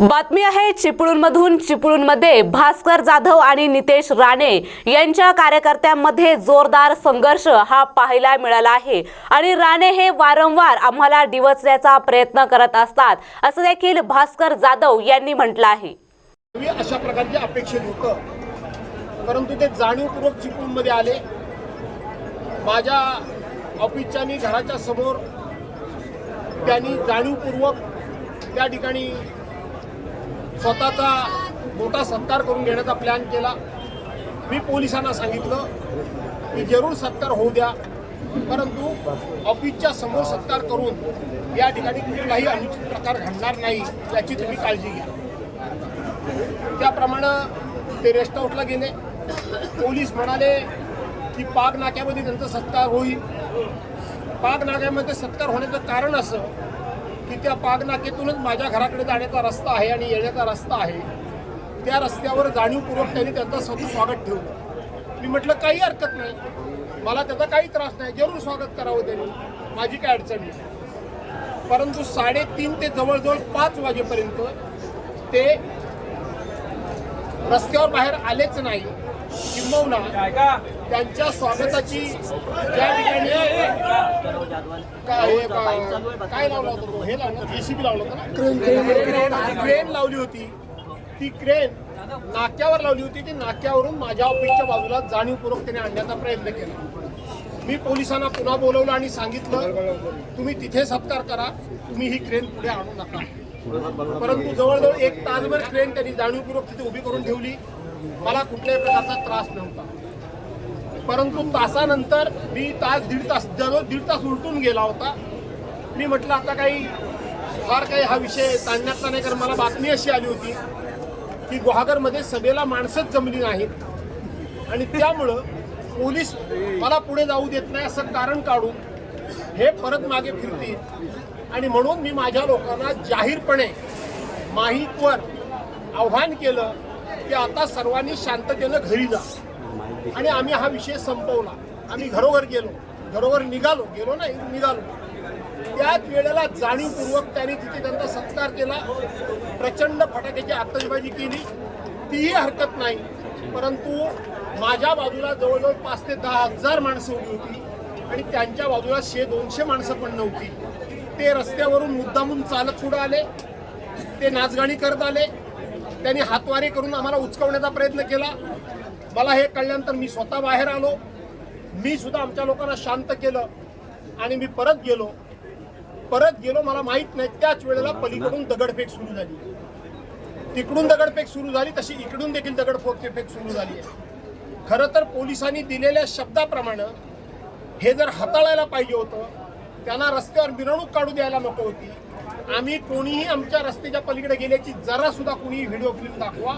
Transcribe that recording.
बातमी आहे चिपळूणमधून चिपळूणमध्ये भास्कर जाधव आणि नितेश राणे यांच्या कार्यकर्त्यांमध्ये जोरदार संघर्ष हा पाहायला मिळाला आहे. आणि राणे हे वारंवार आम्हाला डिवचण्याचा प्रयत्न करत असतात असं देखील भास्कर जाधव यांनी म्हटलं आहे. अशा प्रकारचे अपेक्षित होतं. परंतु ते जाणीवपूर्वक चिपळूणमध्ये आले. माझ्या ऑफिसच्या आणि घराच्या समोर त्यांनी जाणीवपूर्वक त्या ठिकाणी स्वतःचा मोठा सत्कार करून घेण्याचा प्लॅन केला. मी पोलिसांना सांगितलं की जरूर सत्कार होऊ द्या परंतु ऑफिसच्या समोर सत्कार करून या ठिकाणी कुठलाही अनुचित प्रकार घडणार नाही याची तुम्ही काळजी घ्या. त्याप्रमाणे ते रेस्ट हाऊसला गेले. पोलीस म्हणाले की पाक नाक्यामध्ये त्यांचा सत्कार होईल. पाक नाक्यामध्ये सत्कार होण्याचं कारण असं की त्या पागनाकेतूनच माझ्या घराकडे जाण्याचा रस्ता आहे आणि येण्याचा रस्ता आहे. त्या रस्त्यावर जाणीवपूर्वक त्यांनी त्यांचं स्वतः स्वागत ठेवलं. मी म्हटलं काही हरकत नाही. मला त्याचा काही त्रास नाही. जरूर स्वागत करावं त्यांनी. माझी काय अडचण नाही. परंतु साडेतीन ते जवळजवळ पाच वाजेपर्यंत ते रस्त्यावर बाहेर आलेच नाही. किंबहुना त्यांच्या स्वागताची ज्या ठिकाणी काय काय- काय लावला होता? हे लावलं जेसीबी लावलं होतं ना? क्रेन लावली होती. ती क्रेन नाक्यावर लावली होती. ती नाक्यावरून माझ्या ऑफिसच्या बाजूला जाणीवपूर्वक त्याने आणण्याचा प्रयत्न केला. मी पोलिसांना पुन्हा बोलवलं आणि सांगितलं तुम्ही तिथे सत्कार करा. तुम्ही ही क्रेन पुढे आणू नका. परंतु जवळजवळ एक तासभर ट्रेन त्यांनी जाणीवपूर्वक तिथे उभी करून ठेवली. मला कुठल्याही प्रकारचा त्रास नव्हता. परंतु तासानंतर मी तास दीड तास दररोज दीड तास उलटून गेला होता. मी म्हटलं आता काही फार काही हा विषय ताणण्याचा नाही कारण मला बातमी अशी आली होती की गुहागरमध्ये सभेला माणसंच जमली नाहीत. आणि त्यामुळं पोलीस मला पुढे जाऊ देत नाही असं कारण काढून हे परत मागे फिरतील. आणि म्हणून मी माझ्या लोकांना जाहीरपणे माहीतवर आव्हान केलं की आता सर्वांनी शांततेनं घरी जा. आणि आम्ही हा विषय संपवला. आम्ही घरोघर गेलो. घरोघर निघालो. गेलो नाही निघालो. त्याच वेळेला जाणीवपूर्वक त्यांनी तिथे त्यांचा सत्कार केला. प्रचंड फटाक्याची आतषबाजी केली. तीही हरकत नाही. परंतु माझ्या बाजूला जवळजवळ पाच ते दहा हजार माणसं उभी होती. आणि त्यांच्या बाजूला शे दोनशे माणसं पण नव्हती. ते रस्त्यावरून मुद्दामून चालत पुढे आले. ते नाचगाणी करत आले. त्यांनी हातवारे करून आम्हाला उचकवण्याचा प्रयत्न केला. मला हे कळल्यानंतर मी स्वतः बाहेर आलो. मी सुद्धा आमच्या लोकांना शांत केलं आणि मी परत गेलो. परत गेलो मला माहीत नाही त्याच वेळेला पलीकडून दगडफेक सुरू झाली. तिकडून दगडफेक सुरू झाली तशी इकडून देखील दगडफेक सुरू झाली आहे. खरं तर पोलिसांनी दिलेल्या शब्दाप्रमाणे हे जर हाताळायला पाहिजे होतं त्यांना रस्त्यावर मिरवणूक काढू द्यायला नको होती. आम्ही कोणीही आमच्या रस्त्याच्या पलीकडे गेल्याची जरा सुद्धा कोणीही व्हिडिओ फिल्म दाखवा.